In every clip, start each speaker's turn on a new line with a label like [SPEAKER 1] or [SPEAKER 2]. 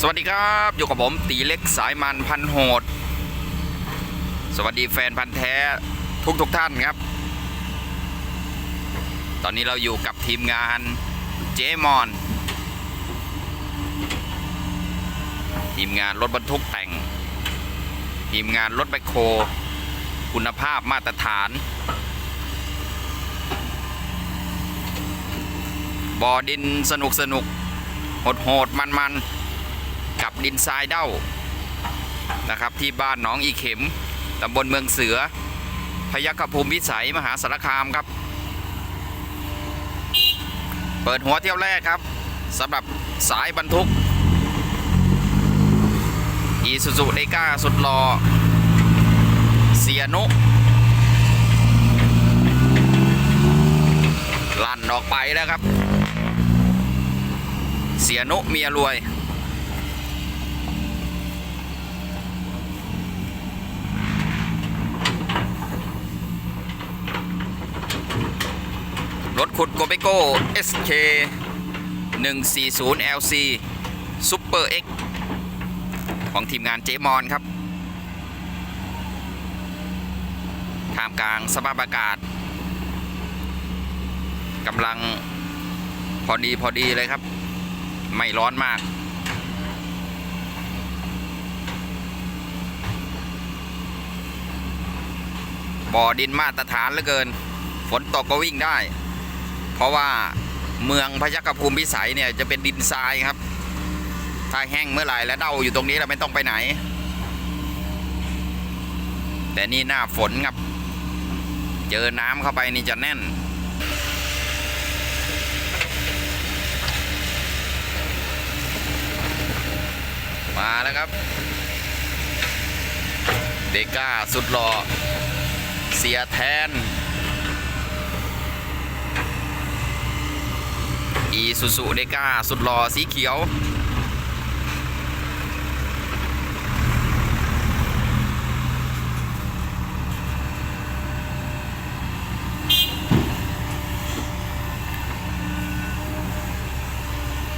[SPEAKER 1] สวัสดีครับ อยู่กับผมตีเล็กสายมันพันโหด สวัสดีแฟนพันธ์แท้ทุกทุกท่านครับ ตอนนี้เราอยู่กับทีมงานเจมอน ทีมงานรถบรรทุกแต่ง ทีมงานรถแบคโค คุณภาพมาตรฐานบ่อดินสนุกสนุกโหดโหดมันมัน กับดินทรายเด้านะครับ ที่บ้านหนองอีเข็มตำบลเมืองเสือ พยัคฆภูมิวิสัยมหาสารคามครับ เปิดหัวเที่ยวแรกครับสำหรับสายบรรทุกอีซูซูเดก้าสุดรอเสียนุลั่นออกไปแล้วครับ เสียนุเมียรวย ถขุดโกเบโก้ SK 140 LC Super X ของทีมงานเจมอนครับท่ามกลางสภาพอากาศกำลังพอดีพอดีเลยครับ ไม่ร้อนมาก บ่อดินมาตรฐานเหลือเกิน ฝนตกก็วิ่งได้ ราะว่าเมืองพยัคฆภูมิพิสัยเนี่ยจะเป็นดินทรายครับ ถ้าแห้งเมื่อไหร่แล้วเด้าอยู่ตรงนี้เราไม่ต้องไปไหน แต่นี่หน้าฝนครับ เจอน้ำเข้าไปนี่จะแน่นมาแล้วครับ เดก้าสุดหล่อเสียแทน อีซูซูเดก้าสุดหล่อสีเขียว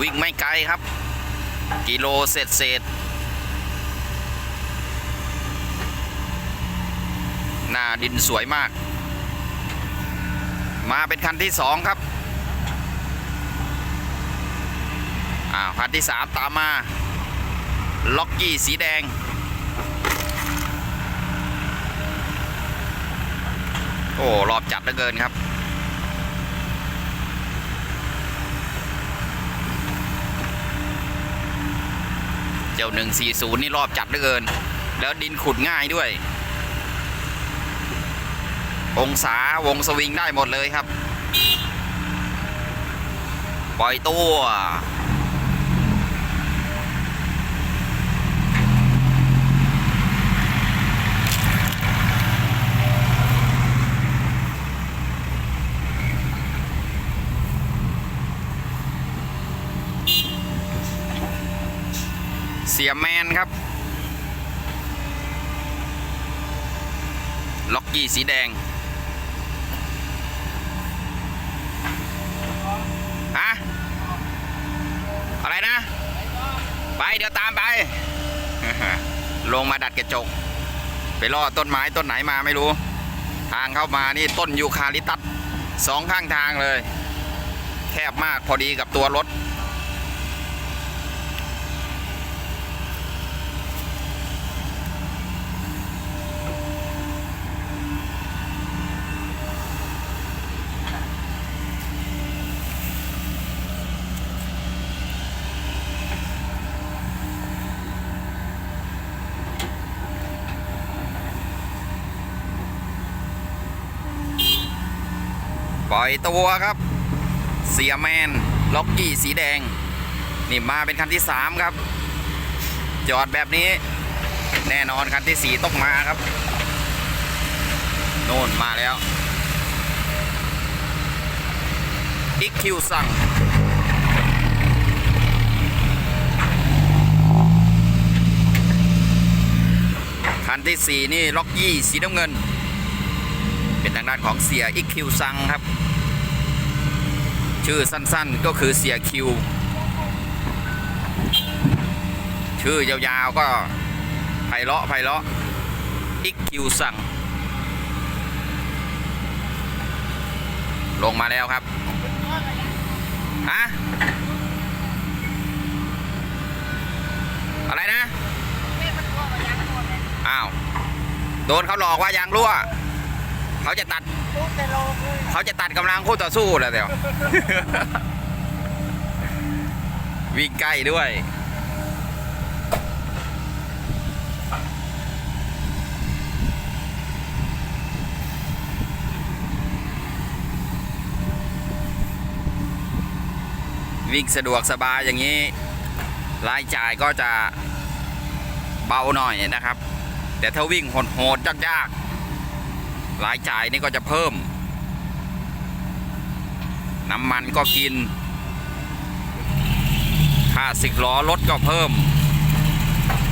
[SPEAKER 1] วิ่งไม่ไกลครับ กิโลเศษเศษหน้าดินสวยมาก มาเป็นคันที่สองครับ อ่าคันที่สามตามมาล็อกกี้สีแดง โอ้รอบจัดเหลือเกินครับเจ้า 140 นี่รอบจัดเหลือเกิน แล้วดินขุดง่ายด้วย องศาวงสวิงได้หมดเลยครับ ปล่อยตัว สียแมนครับ ล็อกกี้สีแดงฮะอะไรนะ ไปเดี๋ยวตามไป ลงมาดัดกระจก ไปล่อต้นไม้ต้นไหนมาไม่รู้ ทางเข้ามานี่ต้นยูคาลิตัสสองข้างทางเลย แคบมากพอดีกับตัวรถ ล่อยตัวครับ เสียแมนล็อกกี้สีแดง นี่มาเป็นคันที่สามครับ จอดแบบนี้ แน่นอนคันที่สี่ต้องมาครับ โน่นมาแล้วอีคิวสั่งคันที่สี่นี่ล็อกยี่สีน้ำเงิน เป็นทางด้านของเสียอีคิวซังครับ ชื่อสั้นๆก็คือเสียคิว ชื่อยาวๆก็ไพเราะไพเราะอิกคิวสั่งลงมาแล้วครับฮะอะไรนะ อ้าว โดนเขาหลอกว่ายางรั่ว เขาจะตัดเขาจะตัดกำลังคู่ต่อสู้แล้วเดี๋ยว วิ่งใกล้ด้วย วิ่งสะดวกสบายอย่างนี้ รายจ่ายก็จะเบาหน่อยนะครับ แต่ถ้าวิ่งโหดๆยากๆ รายจ่ายนี่ก็จะเพิ่ม น้ำมันก็กิน ค่าสิกล้อรถก็เพิ่ม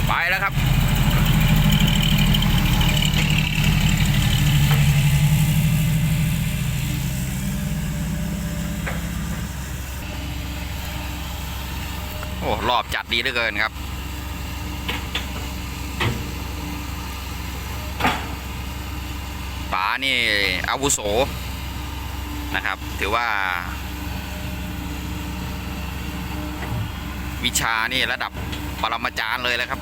[SPEAKER 1] ไปแล้วครับโอ้รอบจัดดีเหลือเกินครับ ป๋า นี่อาวุโสนะครับ ถือว่า วิชานี่ระดับปรมาจารย์เลยแล้วครับ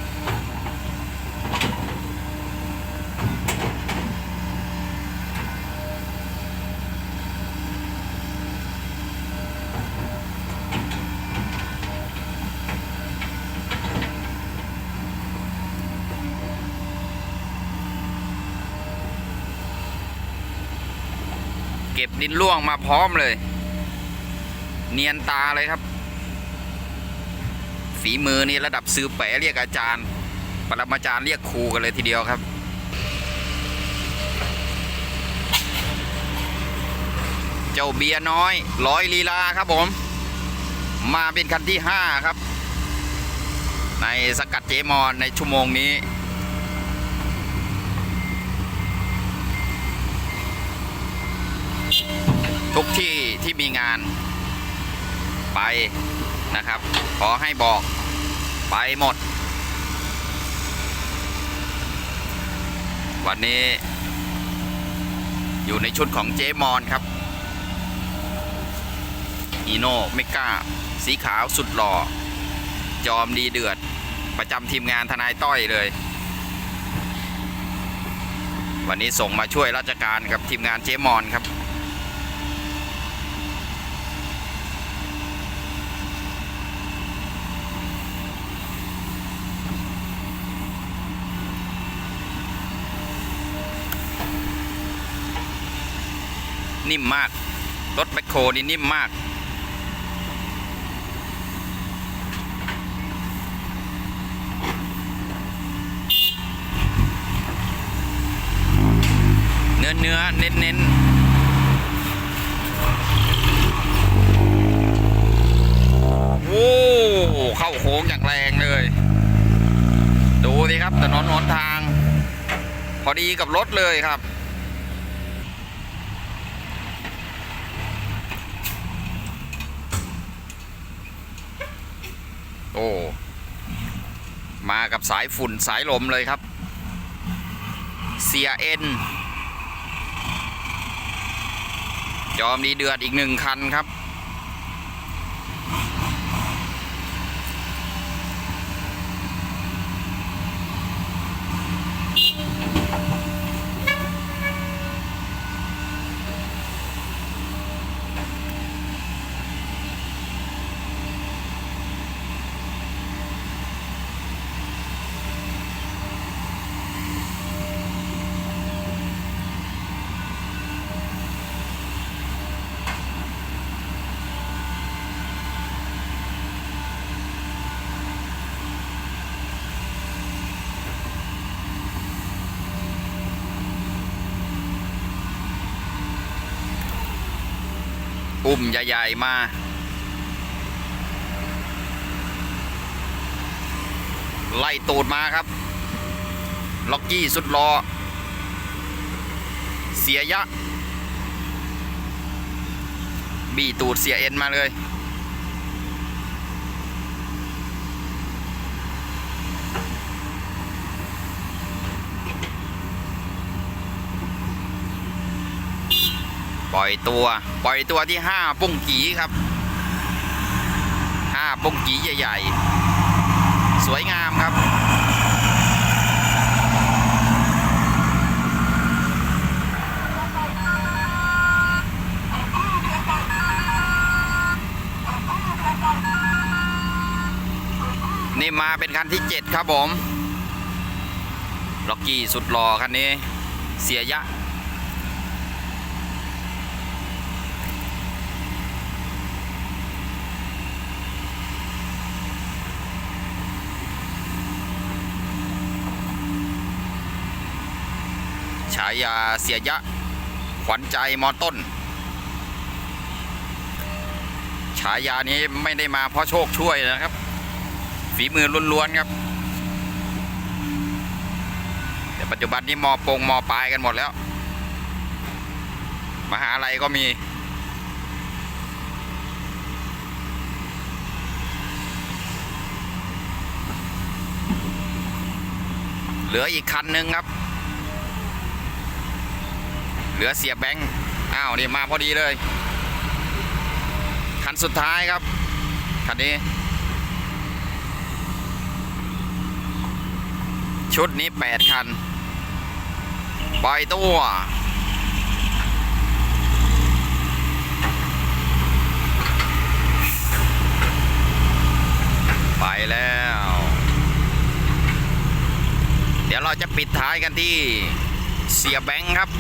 [SPEAKER 1] ดินล่วงมาพร้อมเลย เนียนตาเลยครับ ฝีมือนี่ระดับซื้อแปะเรียกอาจารย์ ปรมาจารย์เรียกครูกันเลยทีเดียวครับเจ้าเบียร์น้อยร้อยลีลาครับผม มาเป็นคันที่ 5 ครับ ในสกัดเจมอนในชั่วโมงนี้ ทุกที่ที่มีงานไปนะครับ ขอให้บอกไปหมด วันนี้ อยู่ในชุดของเจมอนครับอีโนเมกาสีขาวสุดหล่อ จอมดีเดือด ประจำทีมงานทนายต้อยเลย วันนี้ส่งมาช่วยราชการกับทีมงานเจมอนครับ นิ่มมาก รถแบคโคนี่นิ่มมาก เนื้อเนื้อเน้นเน้นโอ้เข้าโค้งอย่างแรงเลย ดูสิครับถนนหนทาง พอดีกับรถเลยครับ โอ้ มากับสายฝุ่นสายลมเลยครับเสียเอ็นจอมดีเดือดอีกหนึ่งคันครับ อุ้มใหญ่ๆมา ไล่ตูดมาครับ ล็อกกี้สุดรอเสียยะ บีตูดเสียเอ็นมาเลย ปล่อยตัว ปล่อยตัวที่ห้าปุ้งกีครับห้าปุ้งกีใหญ่ๆ สวยงามครับนี่มาเป็นคันที่ 7 ครับผม ล็อกกี้สุดหล่อคันนี้ เสียยะ ฉายาเสียยะ ขวัญใจมอต้น ฉายานี้ไม่ได้มาเพราะโชคช่วยนะครับ ฝีมือล้วนๆครับ แต่ปัจจุบันนี้มอปงมอปลายกันหมดแล้ว มหาลัยก็มีเหลืออีกคันหนึ่งครับ ลือเสียแบงค์อ้าวนี่มาพอดีเลย คันสุดท้ายครับ คันนี้ ชุดนี้ 8 คันปล่อยตัว ไปแล้ว เดี๋ยวเราจะปิดท้ายกันที่เสียแบงค์ครับ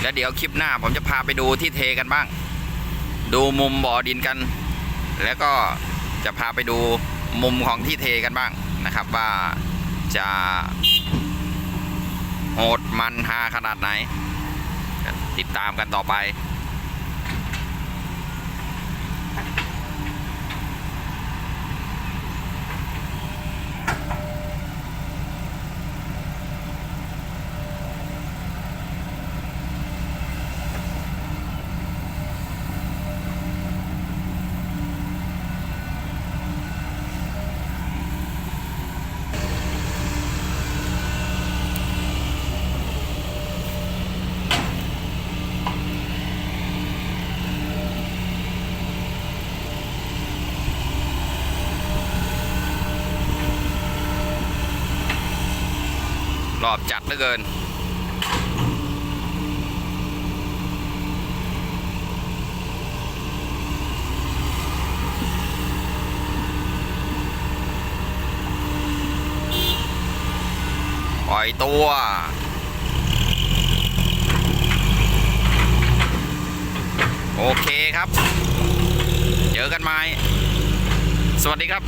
[SPEAKER 1] แล้วเดี๋ยวคลิปหน้าผมจะพาไปดูที่เทกันบ้าง ดูมุมบ่อดินกัน แล้วก็จะพาไปดูมุมของที่เทกันบ้างนะครับ ว่าจะโหดมันฮาขนาดไหน ติดตามกันต่อไป อบจัดเหลือเกิน ปล่อยตัวโอเคครับ เจอกันไหม สวัสดีครับ